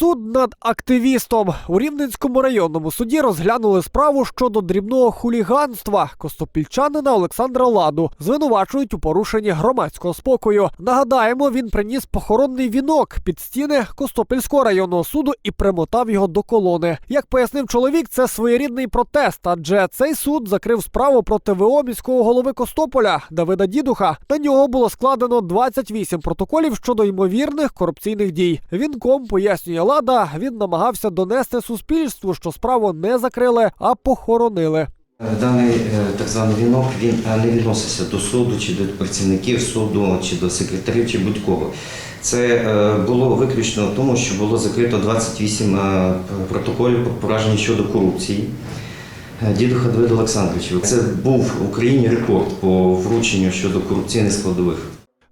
Суд над активістом у Рівненському районному суді розглянули справу щодо дрібного хуліганства костопільчанина Олександра Ладу. Звинувачують у порушенні громадського спокою. Нагадаємо, він приніс похоронний вінок під стіни Костопільського районного суду і примотав його до колони. Як пояснив чоловік, це своєрідний протест, адже цей суд закрив справу проти ВО міського голови Костополя Давида Дідуха. На нього було складено 28 протоколів щодо ймовірних корупційних дій. Вінком пояснює Лада. Він намагався донести суспільству, що справу не закрили, а похоронили. Даний е, так званий вінок він е, не відноситься до суду, чи до працівників суду, чи до секретарів, чи будь-кого. Це е, було виключно в тому, що було закрито 28 е, протоколів про пораження щодо корупції. Е, Дідуха Давида Олександровича. Це був в Україні рекорд по врученню щодо корупційних складових.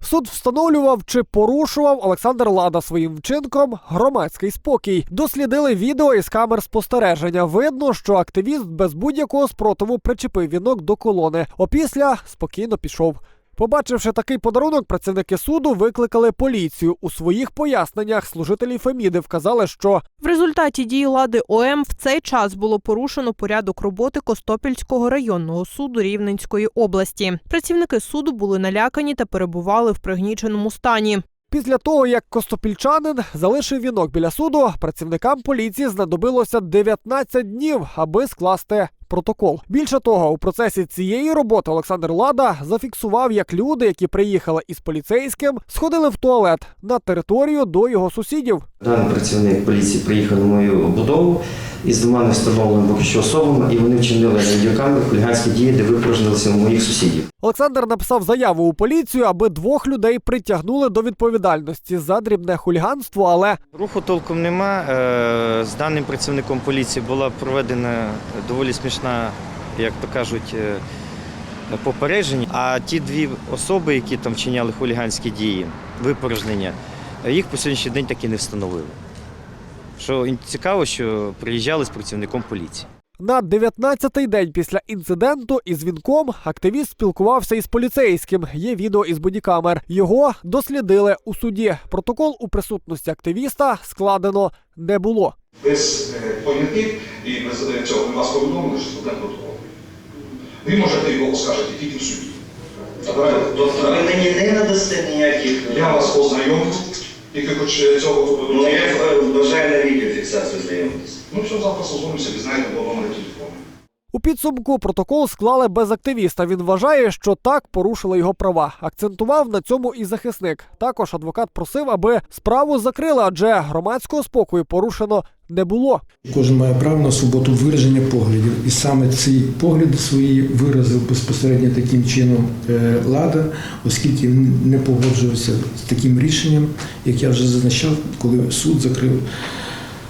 Суд встановлював, чи порушував Олександр Лада своїм вчинком громадський спокій. Дослідили відео із камер спостереження. Видно, що активіст без будь-якого спротиву причепив вінок до колони. Опісля спокійно пішов. Побачивши такий подарунок, працівники суду викликали поліцію. У своїх поясненнях служителі Феміди вказали, що В результаті дії лади ОМ в цей час було порушено порядок роботи Костопільського районного суду Рівненської області. Працівники суду були налякані та перебували в пригніченому стані. Після того, як костопільчанин залишив вінок біля суду, працівникам поліції знадобилося 19 днів, аби скласти протокол. Більше того, у процесі цієї роботи Олександр Лада зафіксував, як люди, які приїхали із поліцейським, сходили в туалет на територію до його сусідів. Даний працівник поліції приїхав на мою будову із двома невстановленими поки що особами, і вони вчинили на відеокамері хуліганські дії, де випорожнилися у моїх сусідів. Олександр написав заяву у поліцію, аби двох людей притягнули до відповідальності за дрібне хуліганство, але Руху толком нема. Е, З даним працівником поліції була проведена доволі смішна, як то кажуть, е, попередження. А ті дві особи, які там вчиняли хуліганські дії, випорожнення, їх по сьогоднішній день так і не встановили. Що цікаво, що приїжджали з працівником поліції. На 19-й день після інциденту із вінком активіст спілкувався із поліцейським. Є відео із бодікамер. Його дослідили у суді. Протокол у присутності активіста складено не було. без е, понятих і без цього вас повідомили, що складемо протокол. Ви можете його оскаржити тільки в суді. Тобто ви мені не надасте ніяких. Я вас ознайомлю, тільки хоч е, цього Ну, я бажаю на відеофіксацію знайомитися. Ну все, завтра созвонимося, ви знаєте по номер телефону. У підсумку протокол склали без активіста. Він вважає, що так порушили його права. Акцентував на цьому і захисник. Також адвокат просив, аби справу закрили, адже громадського спокою порушено не було. Кожен має право на свободу вираження поглядів, і саме ці погляди свої виразив безпосередньо таким чином е, Лада, оскільки не погоджувався з таким рішенням, як я вже зазначав, коли суд закрив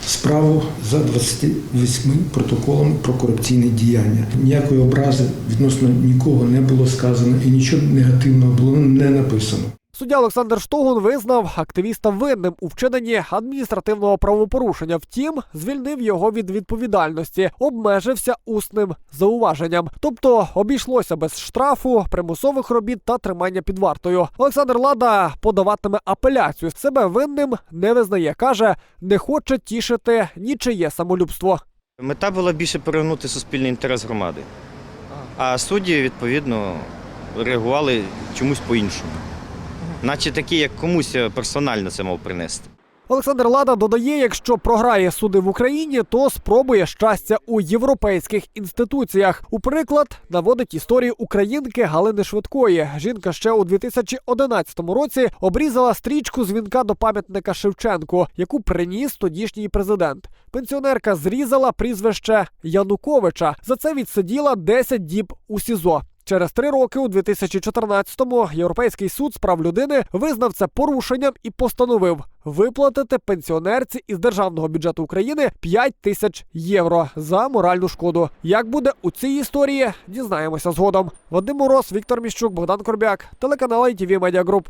справу за 28 протоколами про корупційне діяння. Ніякої образи відносно нікого не було сказано і нічого негативного було не написано. Суддя Олександр Штогун визнав активіста винним у вчиненні адміністративного правопорушення. Втім, звільнив його від відповідальності, обмежився усним зауваженням. Тобто обійшлося без штрафу, примусових робіт та тримання під вартою. Олександр Лада подаватиме апеляцію. Себе винним не визнає. каже, не хоче тішити нічиє самолюбство. Мета була більше перегнути суспільний інтерес громади. А судді, відповідно, реагували чомусь по-іншому. Наче такі, як комусь персонально це мав принести. Олександр Лада додає, якщо програє суди в Україні, то спробує щастя у європейських інституціях. У приклад наводить історію українки Галини Швидкої. Жінка ще у 2011 році обрізала стрічку з вінка до пам'ятника Шевченку, яку приніс тодішній президент. Пенсіонерка зрізала прізвище Януковича. За це відсиділа 10 діб у СІЗО. Через три роки у 2014-му Європейський суд з прав людини визнав це порушенням і постановив виплатити пенсіонерці із державного бюджету України 5 тисяч євро за моральну шкоду. Як буде у цій історії, дізнаємося згодом. Вадим Мороз, Віктор Міщук, Богдан Корбяк, телеканал ITV Media Group.